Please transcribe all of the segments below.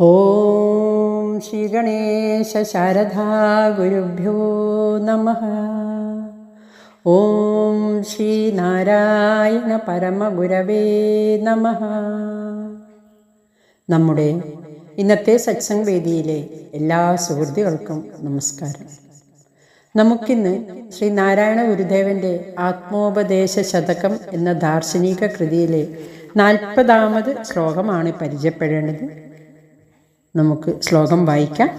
ഓം ശ്രീ ഗണേശ ശാരദാ ഗുരുഭ്യോ നമ. ഓം ശ്രീ നാരായണ പരമഗുരവേ നമ. നമ്മുടെ ഇന്നത്തെ സത്സംഗ് വേദിയിലെ എല്ലാ സുഹൃത്തുക്കൾക്കും നമസ്കാരം. നമുക്കിന്ന് ശ്രീ നാരായണ ഗുരുദേവന്റെ ആത്മോപദേശ ശതകം എന്ന ദാർശനിക കൃതിയിലെ നാൽപ്പതാമത് ശ്ലോകമാണ് പരിചയപ്പെടേണ്ടത്. നമുക്ക് ശ്ലോകം വായിക്കാം.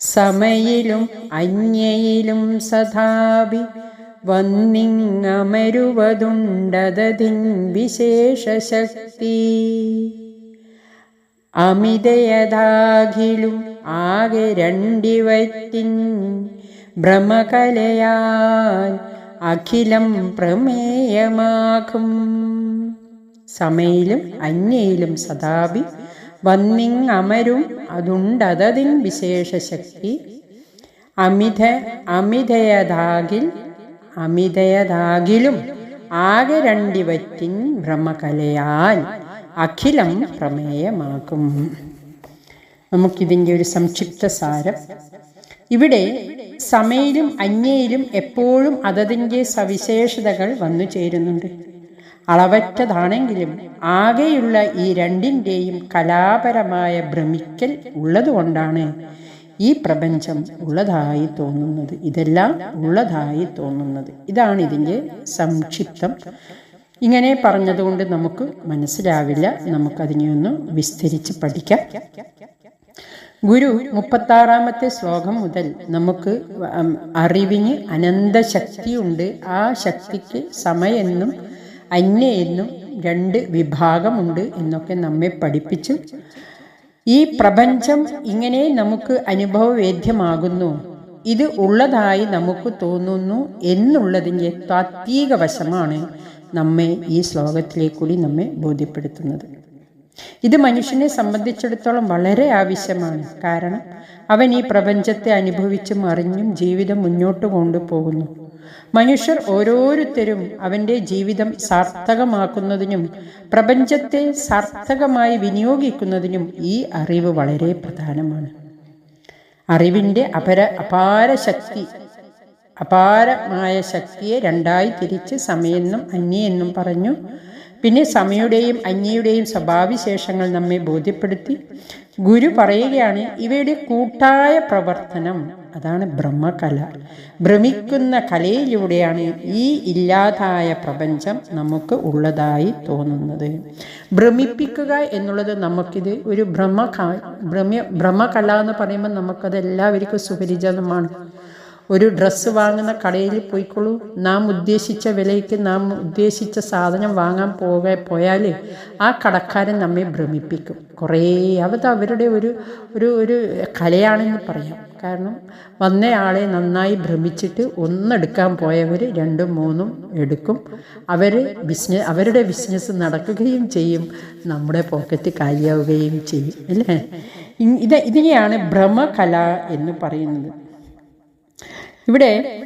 സമയിലും അന്യയിലും സദാപി വന്നിങ്ങമരുവതുണ്ടതിൻ വിശേഷശക്തി. അമിതയഥാഖിലും ആകെ രണ്ടിവറ്റിൻ ഭ്രമകലയാൽ അഖിലം പ്രമേയമാകും. സമയിലും അന്യയിലും സദാപി വന്നിങ് അമരും അതുണ്ടതിൻ വിശേഷശക്തി. അമിത അമിതയതാകിൽ അമിതയതാകിലും ആകെ രണ്ടിവറ്റിൻ ഭ്രമകലയാൽ അഖിലം പ്രമേയമാകും. നമുക്കിതിന്റെ ഒരു സംക്ഷിപ്ത സാരം. ഇവിടെ സമയിലും അന്യയിലും എപ്പോഴും അതതിന്റെ സവിശേഷതകൾ വന്നു ചേരുന്നുണ്ട് അളവറ്റതാണെങ്കിലും ആകെയുള്ള ഈ രണ്ടിന്റെയും കലാപരമായ ഭ്രമിക്കൽ ഉള്ളതുകൊണ്ടാണ് ഈ പ്രപഞ്ചം ഉള്ളതായി തോന്നുന്നത്. ഇതെല്ലാം ഉള്ളതായി തോന്നുന്നത്. ഇതാണ് ഇതിന്റെ സംക്ഷിപ്തം. ഇങ്ങനെ പറഞ്ഞതുകൊണ്ട് നമുക്ക് മനസ്സിലാവില്ല. നമുക്കതിനെ ഒന്ന് വിസ്തരിച്ച് പഠിക്കാം. ഗുരു മുപ്പത്താറാമത്തെ ശ്ലോകം മുതൽ നമുക്ക് അറിവിന് അനന്തശക്തിയുണ്ട്. ആ ശക്തിക്ക് സമയെന്നും അന്യ എന്നും രണ്ട് വിഭാഗമുണ്ട് എന്നൊക്കെ നമ്മെ പഠിപ്പിച്ചു. ഈ പ്രപഞ്ചം ഇങ്ങനെ നമുക്ക് അനുഭവവേദ്യമാകുന്നു. ഇത് ഉള്ളതായി നമുക്ക് തോന്നുന്നു എന്നുള്ളതിന്റെ താത്വിക വശമാണ് നമ്മെ ഈ ശ്ലോകത്തിലേക്കൂടി നമ്മെ ബോധ്യപ്പെടുത്തുന്നത്. ഇത് മനുഷ്യനെ സംബന്ധിച്ചിടത്തോളം വളരെ ആവശ്യമാണ്. കാരണം അവൻ ഈ പ്രപഞ്ചത്തെ അനുഭവിച്ചും അറിഞ്ഞും ജീവിതം മുന്നോട്ട് കൊണ്ടുപോകുന്നു. മനുഷ്യർ ഓരോരുത്തരും അവന്റെ ജീവിതം സാർത്ഥകമാക്കുന്നതിനും പ്രപഞ്ചത്തെ സാർത്ഥകമായി വിനിയോഗിക്കുന്നതിനും ഈ അറിവ് വളരെ പ്രധാനമാണ്. അറിവിന്റെ അപര അപാര ശക്തി അപാരമായ ശക്തിയെ രണ്ടായി തിരിച്ച് സമയെന്നും അന്യെന്നും പറഞ്ഞു. പിന്നെ സമയുടെയും അന്യയുടെയും സ്വഭാവവിശേഷങ്ങൾ നമ്മെ ബോധ്യപ്പെടുത്തി. ഗുരു പറയുകയാണ് ഇവയുടെ കൂട്ടായ പ്രവർത്തനം അതാണ് ബ്രഹ്മകല. ഭ്രമിക്കുന്ന കലയിലൂടെയാണ് ഈ ഇല്ലാതായ പ്രപഞ്ചം നമുക്ക് ഉള്ളതായി തോന്നുന്നത്. ഭ്രമിപ്പിക്കുക എന്നുള്ളത് നമുക്കിത് ഒരു ഭ്രമ ഭ്രമ്യ ഭ്രമകല എന്ന് പറയുമ്പോൾ നമുക്കത് എല്ലാവർക്കും സുപരിചിതമാണ്. ഒരു ഡ്രസ്സ് വാങ്ങുന്ന കടയിൽ പോയിക്കോളൂ നാം ഉദ്ദേശിച്ച വിലയ്ക്ക് നാം ഉദ്ദേശിച്ച സാധനം വാങ്ങാൻ പോക പോയാൽ ആ കടക്കാരൻ നമ്മെ ഭ്രമിപ്പിക്കും. കുറേ അത് അവരുടെ ഒരു ഒരു ഒരു കലയാണെന്ന് പറയാം. കാരണം വന്നയാളെ നന്നായി ഭ്രമിച്ചിട്ട് ഒന്നെടുക്കാൻ പോയവർ രണ്ടും മൂന്നും എടുക്കും. അവർ ബിസിനസ് അവരുടെ ബിസിനസ് നടക്കുകയും ചെയ്യും. നമ്മുടെ പോക്കറ്റ് കാലിയാവുകയും ചെയ്യും. അല്ലേ? ഇത് ഇതിനെയാണ് ഭ്രമകല എന്ന് പറയുന്നത്. ഇവിടെ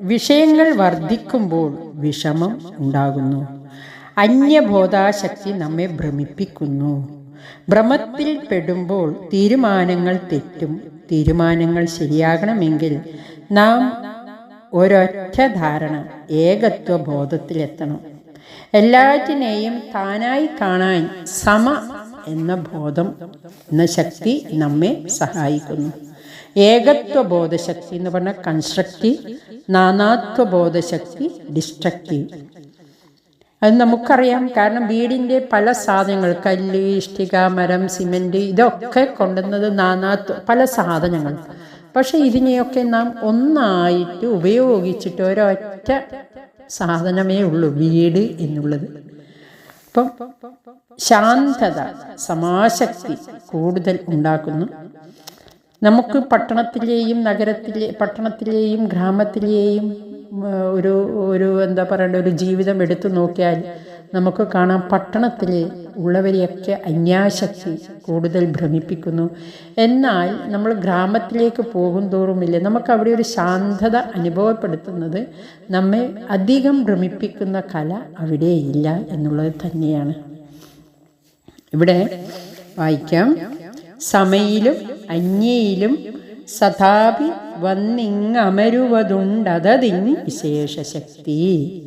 വിഷയങ്ങൾ വർദ്ധിക്കുമ്പോൾ വിഷമം ഉണ്ടാകുന്നു. അന്യബോധാശക്തി നമ്മെ ഭ്രമിപ്പിക്കുന്നു. ഭ്രമത്തിൽ പെടുമ്പോൾ തീരുമാനങ്ങൾ തെറ്റും തീരുമാനങ്ങൾ ശരിയാകണമെങ്കിൽ നാം ഒരൊറ്റ ധാരണ ഏകത്വ ബോധത്തിലെത്തണം എല്ലാറ്റിനെയും താനായി കാണാൻ സമ എന്ന ബോധം എന്ന ശക്തി നമ്മെ സഹായിക്കുന്നു. ഏകത്വ ബോധശക്തി എന്ന് പറഞ്ഞാൽ കൺസ്ട്രക്റ്റീവ് നാനാത്വ ബോധശക്തി ഡിസ്ട്രക്റ്റീവ് അത് നമുക്കറിയാം. കാരണം വീടിന്റെ പല സാധനങ്ങൾ കല്ല് ഇഷ്ടിക മരം സിമെന്റ് ഇതൊക്കെ കൊണ്ടുവന്നത് നാനാത്വ പല സാധനങ്ങൾ. പക്ഷെ ഇതിനെയൊക്കെ നാം ഒന്നായിട്ട് ഉപയോഗിച്ചിട്ട് ഒരൊറ്റ സാധനമേ ഉള്ളൂ വീട് എന്നുള്ളത്. അപ്പം ശാന്തത സമാശക്തി കൂടുതൽ ഉണ്ടാക്കുന്നു. നമുക്ക് പട്ടണത്തിലെയും നഗരത്തിലെ പട്ടണത്തിലെയും ഗ്രാമത്തിലെയും ഒരു ഒരു എന്താ പറയേണ്ട ഒരു ജീവിതം എടുത്തു നോക്കിയാൽ നമുക്ക് കാണാം പട്ടണത്തിൽ ഉള്ളവരെയൊക്കെ അന്യാശക്തി കൂടുതൽ ഭ്രമിപ്പിക്കുന്നു. എന്നാൽ നമ്മൾ ഗ്രാമത്തിലേക്ക് പോകും തോറുമില്ലേ നമുക്ക് അവിടെ ഒരു ശാന്തത അനുഭവപ്പെടുത്തുന്നത് നമ്മെ അധികം ഭ്രമിപ്പിക്കുന്ന കല അവിടെയില്ല എന്നുള്ളത് തന്നെയാണ്. ഇവിടെ വായിക്കാം. സമയിലും അന്യയിലും സദാപി വിശേഷ വിശേഷശക്തി.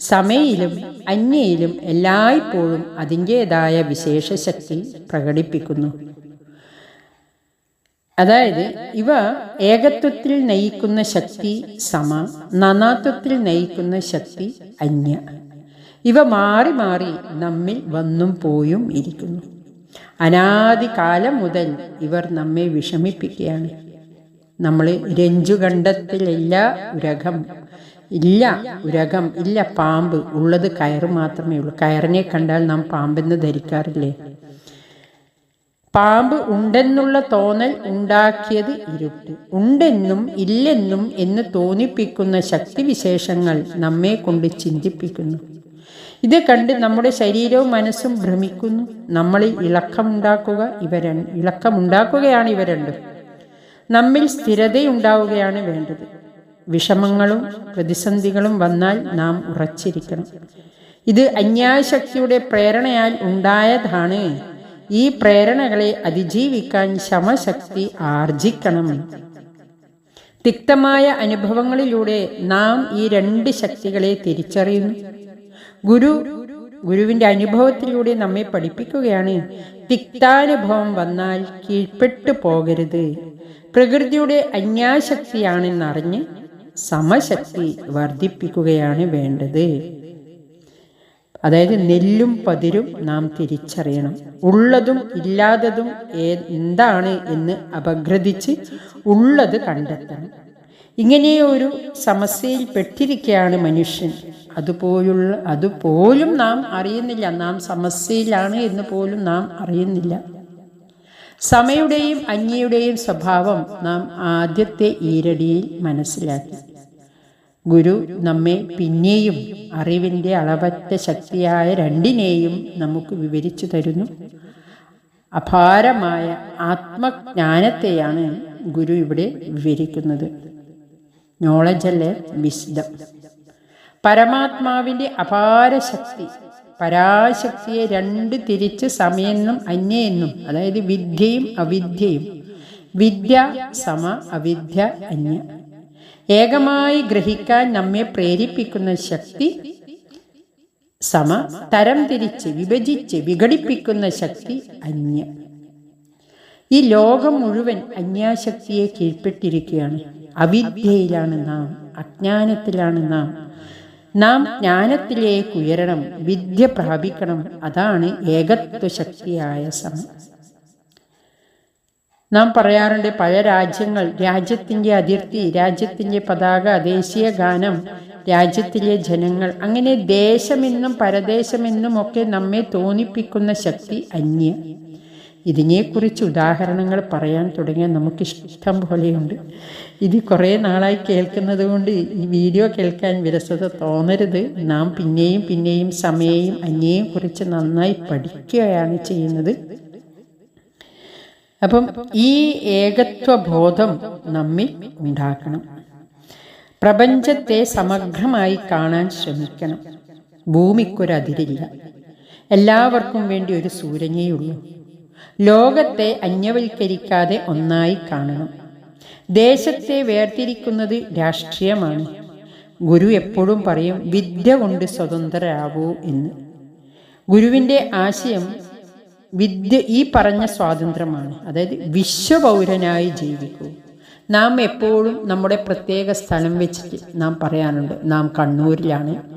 സമയിലും അന്യയിലും എല്ലായ്പ്പോഴും അതിന്റേതായ വിശേഷശക്തി പ്രകടിപ്പിക്കുന്നു. അതായത് ഇവ ഏകത്വത്തിൽ നയിക്കുന്ന ശക്തി സമ നാനാത്വത്തിൽ നയിക്കുന്ന ശക്തി അന്യ. ഇവ മാറി മാറി നമ്മിൽ വന്നും പോയും ഇരിക്കുന്നു. അനാദികാലം മുതൽ ഇവർ നമ്മെ വിഷമിപ്പിക്കുകയാണ്. നമ്മൾ രഞ്ജുകണ്ഠത്തിലില്ല ഉരകം ഇല്ല ഉരകം ഇല്ല പാമ്പ്. ഉള്ളത് കയർ മാത്രമേ ഉള്ളൂ. കയറിനെ കണ്ടാൽ നാം പാമ്പെന്ന് ധരിക്കാറില്ലേ? പാമ്പ് ഉണ്ടെന്നുള്ള തോന്നൽ ഉണ്ടാക്കിയത് ഇരുട്ട്. ഉണ്ടെന്നും ഇല്ലെന്നും എന്ന് തോന്നിപ്പിക്കുന്ന ശക്തിവിശേഷങ്ങൾ നമ്മെ കൊണ്ട് ചിന്തിപ്പിക്കുന്നു. ഇത് കണ്ട് നമ്മുടെ ശരീരവും മനസ്സും ഭ്രമിക്കുന്നു. നമ്മളിൽ ഇളക്കമുണ്ടാക്കുക ഇവര ഇളക്കമുണ്ടാക്കുകയാണ് ഇവ രണ്ടും. നമ്മിൽ സ്ഥിരതയുണ്ടാവുകയാണ് വേണ്ടത്. വിഷമങ്ങളും പ്രതിസന്ധികളും വന്നാൽ നാം ഉറച്ചിരിക്കണം. ഇത് അന്യായശക്തിയുടെ പ്രേരണയാൽ ഉണ്ടായതാണ്. ഈ പ്രേരണകളെ അതിജീവിക്കാൻ ശമശക്തി ആർജിക്കണം. തിക്തമായ അനുഭവങ്ങളിലൂടെ നാം ഈ രണ്ട് ശക്തികളെ തിരിച്ചറിയുന്നു. ഗുരു ഗുരുവിന്റെ അനുഭവത്തിലൂടെ നമ്മെ പഠിപ്പിക്കുകയാണ്. തിക്താനുഭവം വന്നാൽ കീഴ്പ്പെട്ടു പോകരുത്. പ്രകൃതിയുടെ അന്യാശക്തിയാണെന്നറിഞ്ഞ് സമശക്തി വർദ്ധിപ്പിക്കുകയാണ് വേണ്ടത്. അതായത് നെല്ലും പതിരും നാം തിരിച്ചറിയണം. ഉള്ളതും ഇല്ലാത്തതും എന്താണ് എന്ന് അപഗ്രഥിച്ച് ഉള്ളത് കണ്ടെത്തണം. ഇങ്ങനെയൊരു സമസ്യയിൽ പെട്ടിരിക്കുകയാണ് മനുഷ്യൻ. അതുപോലുള്ള അതുപോലും നാം അറിയുന്നില്ല. നാം സമസ്യയിലാണ് എന്ന് പോലും നാം അറിയുന്നില്ല. സമയുടെയും അന്യയുടെയും സ്വഭാവം നാം ആദ്യത്തെ ഈരടിയിൽ മനസ്സിലാക്കി. ഗുരു നമ്മെ പിന്നെയും അറിവിന്റെ അളവറ്റ ശക്തിയായ രണ്ടിനെയും നമുക്ക് വിവരിച്ചു തരുന്നു. അപാരമായ ആത്മജ്ഞാനത്തെയാണ് ഗുരു ഇവിടെ വിവരിക്കുന്നത്. നോളജ് അല്ലേ? വിശുദ്ധം പരമാത്മാവിന്റെ അപാര ശക്തി പരാശക്തിയെ രണ്ട് തിരിച്ച് സമയെന്നും അന്യെന്നും അതായത് വിദ്യയും അവിദ്യയും. വിദ്യ സമ അവിദ്യ അന്യ. ഏകമായി ഗ്രഹിക്കാൻ നമ്മെ പ്രേരിപ്പിക്കുന്ന ശക്തി സമ തരം തിരിച്ച് വിഭജിച്ച് വിഘടിപ്പിക്കുന്ന ശക്തി അന്യ. ഈ ലോകം മുഴുവൻ അന്യാശക്തിയെ കീഴ്പ്പെട്ടിരിക്കുകയാണ്. അവിദ്യയിലാണ് നാം അജ്ഞാനത്തിലാണ് നാം. നാം ജ്ഞാനത്തിലേക്ക് ഉയരണം വിദ്യ പ്രാപിക്കണം അതാണ് ഏകത്വ ശക്തിയായ സമം നാം പറയാറുണ്ട് പല രാജ്യങ്ങൾ രാജ്യത്തിന്റെ അതിർത്തി രാജ്യത്തിന്റെ പതാക ദേശീയ ഗാനം രാജ്യത്തിലെ ജനങ്ങൾ അങ്ങനെ ദേശമെന്നും പരദേശമെന്നും ഒക്കെ നമ്മെ തോന്നിപ്പിക്കുന്ന ശക്തി അന്യ. ഇതിനെക്കുറിച്ച് ഉദാഹരണങ്ങൾ പറയാൻ തുടങ്ങിയാൽ നമുക്കിഷ്ടം പോലെയുണ്ട്. ഇത് കുറേ നാളായി കേൾക്കുന്നത് കൊണ്ട് ഈ വീഡിയോ കേൾക്കാൻ വിരസത തോന്നരുത്. നാം പിന്നെയും പിന്നെയും സമയെയും അന്യയും കുറിച്ച് നന്നായി പഠിക്കുകയാണ് ചെയ്യുന്നത്. അപ്പം ഈ ഏകത്വ ബോധം നമ്മിൽ ഉണ്ടാക്കണം. പ്രപഞ്ചത്തെ സമഗ്രമായി കാണാൻ ശ്രമിക്കണം. ഭൂമിക്കൊരതിരില്ല. എല്ലാവർക്കും വേണ്ടി ഒരു സൂര്യനെയുള്ളൂ ലോകത്തെ അന്യവൽക്കരിക്കാതെ ഒന്നായി കാണണം. ദേശത്തെ വേർതിരിക്കുന്നത് രാഷ്ട്രീയമാണ്. ഗുരു എപ്പോഴും പറയും വിദ്യ കൊണ്ട് സ്വതന്ത്രരാകൂ എന്ന്. ഗുരുവിന്റെ ആശയം വിദ്യ ഈ പറഞ്ഞ സ്വാതന്ത്ര്യമാണ്. അതായത് വിശ്വപൗരനായി ജീവിക്കൂ. നാം എപ്പോഴും നമ്മുടെ പ്രത്യേക സ്ഥലം വെച്ചിട്ട് നാം പറയാനുണ്ട് നാം കണ്ണൂരിലാണ്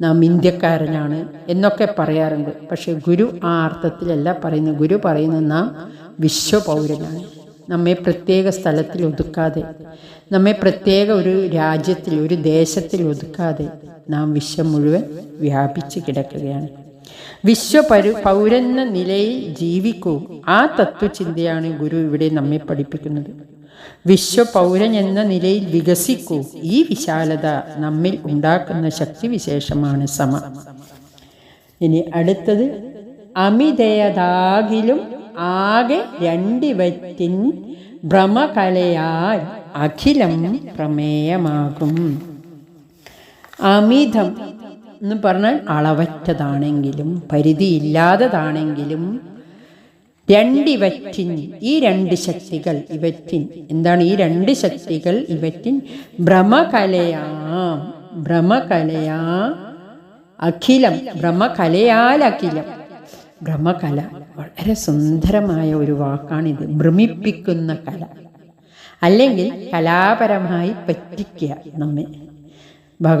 നാം ഇന്ത്യക്കാരനാണ് എന്നൊക്കെ പറയാറുണ്ട്. പക്ഷെ ഗുരു ആ അർത്ഥത്തിലല്ല പറയുന്നത്. ഗുരു പറയുന്നത് നാം വിശ്വപൗരനാണ്. നമ്മെ പ്രത്യേക സ്ഥലത്തിൽ ഒതുക്കാതെ നമ്മെ പ്രത്യേക ഒരു രാജ്യത്തിൽ ഒരു ദേശത്തിൽ ഒതുക്കാതെ നാം വിശ്വം മുഴുവൻ വ്യാപിച്ച് കിടക്കുകയാണ്. വിശ്വപരു പൗരെന്ന നിലയിൽ ജീവിക്കൂ. ആ തത്വചിന്തയാണ് ഗുരു ഇവിടെ നമ്മെ പഠിപ്പിക്കുന്നത്. വിശ്വപൗരൻ എന്ന നിലയിൽ വികസിക്കൂ. ഈ വിശാലത നമ്മിൽ ഉണ്ടാക്കുന്ന ശക്തിവിശേഷമാണ് സമ. ഇനി അടുത്തത് അമിതയതാകിലും ആകെ രണ്ടിവറ്റിൻ ഭ്രമകലയാൽ അഖിലം പ്രമേയമാകും. അമിതം എന്ന് പറഞ്ഞാൽ അളവറ്റതാണെങ്കിലും പരിധിയില്ലാത്തതാണെങ്കിലും രണ്ടിവറ്റിൻ ഈ രണ്ട് ശക്തികൾ ഇവറ്റിൻ. എന്താണ് ഈ രണ്ട് ശക്തികൾ ഇവറ്റിൻ? ഭ്രമകലയാം ഭ്രമകലയാ അഖിലം ഭ്രമകലയാൽ അഖിലം ഭ്രമകല വളരെ സുന്ദരമായ ഒരു വാക്കാണിത്. ഭ്രമിപ്പിക്കുന്ന കല. അല്ലെങ്കിൽ കലാപരമായി പറ്റിക്കുക നമ്മെ. ഭഗ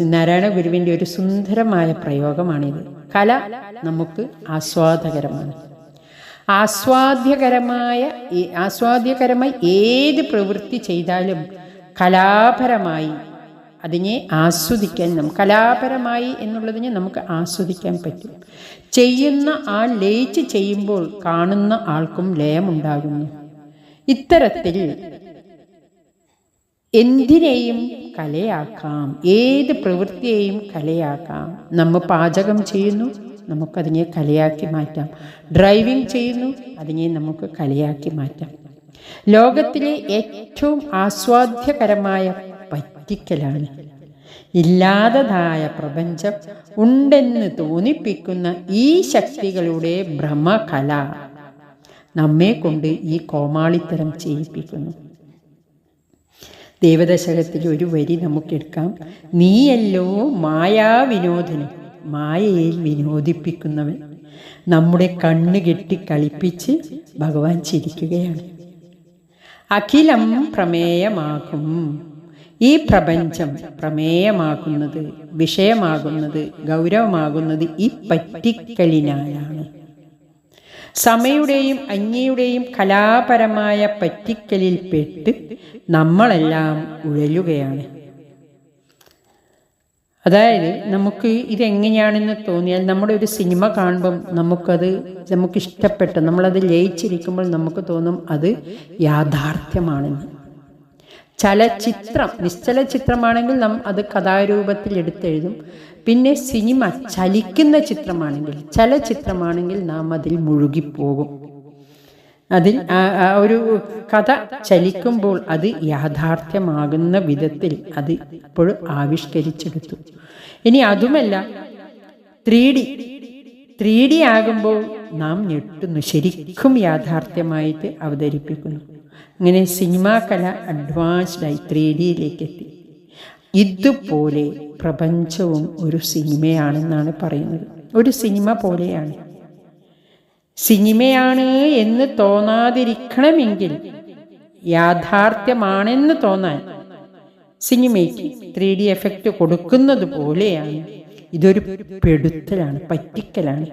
നാരായണ ഗുരുവിന്റെ ഒരു സുന്ദരമായ പ്രയോഗമാണിത്. കല നമുക്ക് ആസ്വാദകരമാണ്. ആസ്വാദ്യകരമായ ആസ്വാദ്യകരമായി ഏത് പ്രവൃത്തി ചെയ്താലും കലാപരമായി അതിനെ ആസ്വദിക്കാൻ നമുക്ക് കലാപരമായി എന്നുള്ളതിനെ നമുക്ക് ആസ്വദിക്കാൻ പറ്റും. ചെയ്യുന്ന ആൾ ലയിച്ച് ചെയ്യുമ്പോൾ കാണുന്ന ആൾക്കും ലയമുണ്ടാകുന്നു. ഇത്തരത്തിൽ എന്തിനേയും കലയാക്കാം ഏത് പ്രവൃത്തിയെയും കലയാക്കാം. നമ്മൾ പാചകം ചെയ്യുന്നു നമുക്കതിനെ കലയാക്കി മാറ്റാം. ഡ്രൈവിംഗ് ചെയ്യുന്നു അതിനെ നമുക്ക് കലയാക്കി മാറ്റാം. ലോകത്തിലെ ഏറ്റവും ആസ്വാദ്യകരമായ പറ്റിക്കലാണ് ഇല്ലാത്തതായ പ്രപഞ്ചം ഉണ്ടെന്ന് തോന്നിപ്പിക്കുന്ന ഈ ശക്തികളുടെ ഭ്രമകല നമ്മെ കൊണ്ട് ഈ കോമാളിത്തരം ചെയ്യിപ്പിക്കുന്നു. ദേവദശകത്തിൽ ഒരു വരി നമുക്കെടുക്കാം. നീയല്ലോ മായാവിനോദനം. മായയിൽ വിനോദിപ്പിക്കുന്നവൻ നമ്മുടെ കണ്ണ് കെട്ടി കളിപ്പിച്ച് ഭഗവാൻ ചിരിക്കുകയാണ്. അഖിലം പ്രമേയമാകും. ഈ പ്രപഞ്ചം പ്രമേയമാകുന്നത് വിഷയമാകുന്നത് ഗൗരവമാകുന്നത് ഈ പറ്റിക്കലിനാലാണ്. സമയുടെയും അന്യയുടെയും കലാപരമായ പറ്റിക്കലിൽ പെട്ട് നമ്മളെല്ലാം ഉഴലുകയാണ്. അതായത് നമുക്ക് ഇതെങ്ങനെയാണെന്ന് തോന്നിയാൽ നമ്മുടെ ഒരു സിനിമ കാണുമ്പം നമുക്കത് നമുക്ക് ഇഷ്ടപ്പെട്ട നമ്മളത് ലയിച്ചിരിക്കുമ്പോൾ നമുക്ക് തോന്നും അത് യാഥാർത്ഥ്യമാണെന്ന്. ചലച്ചിത്രം നിശ്ചല ചിത്രമാണെങ്കിൽ നാം അത് കഥാരൂപത്തിൽ എടുത്തെഴുതും. പിന്നെ സിനിമ ചലിക്കുന്ന ചിത്രമാണെങ്കിൽ ചലച്ചിത്രമാണെങ്കിൽ നാം അതിൽ മുഴുകിപ്പോകും. അതിൽ ആ- ഒരു കഥ ചലിക്കുമ്പോൾ അത് യാഥാർത്ഥ്യമാകുന്ന വിധത്തിൽ അത് ഇപ്പോഴും ആവിഷ്കരിച്ചെടുത്തു. ഇനി അതുമല്ല ത്രീ ഡി ത്രീ ഡി ആകുമ്പോൾ നാം ഞെട്ടുന്നു ശരിക്കും യാഥാർത്ഥ്യമായിട്ട് അവതരിപ്പിക്കുന്നു. അങ്ങനെ സിനിമാ കല അഡ്വാൻസ്ഡായി ത്രീ ഡിയിലേക്ക് എത്തി ഇതുപോലെ പ്രപഞ്ചവും ഒരു സിനിമയാണെന്നാണ് പറയുന്നത്. ഒരു സിനിമ പോലെയാണ്. സിനിമയാണ് എന്ന് തോന്നാതിരിക്കണമെങ്കിൽ യാഥാർത്ഥ്യമാണെന്ന് തോന്നാൻ സിനിമയ്ക്ക് ത്രീ ഡി എഫക്റ്റ് കൊടുക്കുന്നത് പോലെയാണ്. ഇതൊരു പെടുത്തലാണ് പറ്റിക്കലാണ്.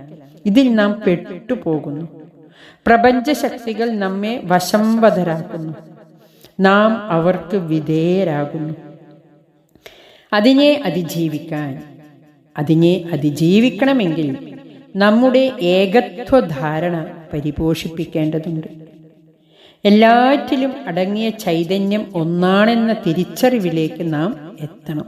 ഇതിൽ നാം പെട്ടുപോകുന്നു. പ്രപഞ്ചശക്തികൾ നമ്മെ വശംവതരാക്കുന്നു. നാം അവർക്ക് വിധേയരാകുന്നു. അതിനെ അതിജീവിക്കാൻ അതിനെ അതിജീവിക്കണമെങ്കിൽ നമ്മുടെ ഏകത്വധാരണ പരിപോഷിപ്പിക്കേണ്ടതുണ്ട്. എല്ലാറ്റിലും അടങ്ങിയ ചൈതന്യം ഒന്നാണെന്ന തിരിച്ചറിവിലേക്ക് നാം എത്തണം.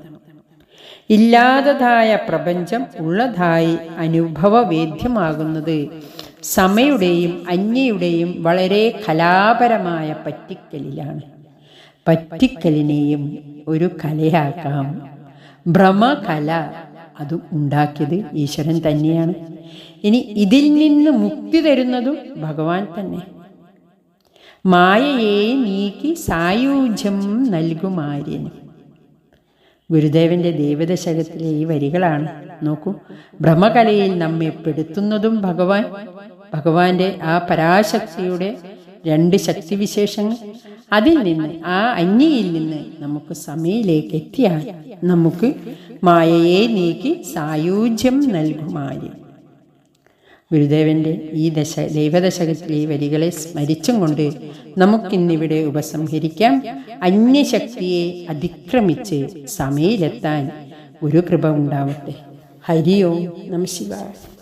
ഇല്ലാത്തതായ പ്രപഞ്ചം ഉള്ളതായി അനുഭവവേദ്യമാകുന്നത് സമയുടെയും അന്യയുടെയും വളരെ കലാപരമായ പറ്റിക്കലിലാണ്. പറ്റിക്കലിനെയും ഒരു കലയാക്കാം. ഭ്രമകല അതും ഉണ്ടാക്കിയത് ഈശ്വരൻ തന്നെയാണ്. ഇനി ഇതിൽ നിന്ന് മുക്തി തരുന്നതും ഭഗവാൻ തന്നെ. മായയെ നീക്കി സായൂജ്യം നൽകുമാര്യന് ഗുരുദേവന്റെ ദേവദശകത്തിലെ ഈ വരികളാണ്. നോക്കൂ ഭ്രമകലയിൽ നമ്മെ പെടുത്തുന്നതും ഭഗവാൻ. ഭഗവാന്റെ ആ പരാശക്തിയുടെ രണ്ട് ശക്തിവിശേഷങ്ങൾ അതിൽ നിന്ന് ആ അന്യയിൽ നിന്ന് നമുക്ക് സമയിലേക്ക് എത്തിയാൽ നമുക്ക് മായയെ നീക്കി സായൂജ്യം നൽകുമാര്യം ഗുരുദേവന്റെ ഈ ദശ ദൈവദശകത്തിലെ വരികളെ സ്മരിച്ചും കൊണ്ട് നമുക്കിന്നിവിടെ ഉപസംഹരിക്കാം. അന്യശക്തിയെ അതിക്രമിച്ച് സമയിലെത്താൻ ഒരു കൃപ ഉണ്ടാവട്ടെ. ഹരി ഓം നമ ശിവായ.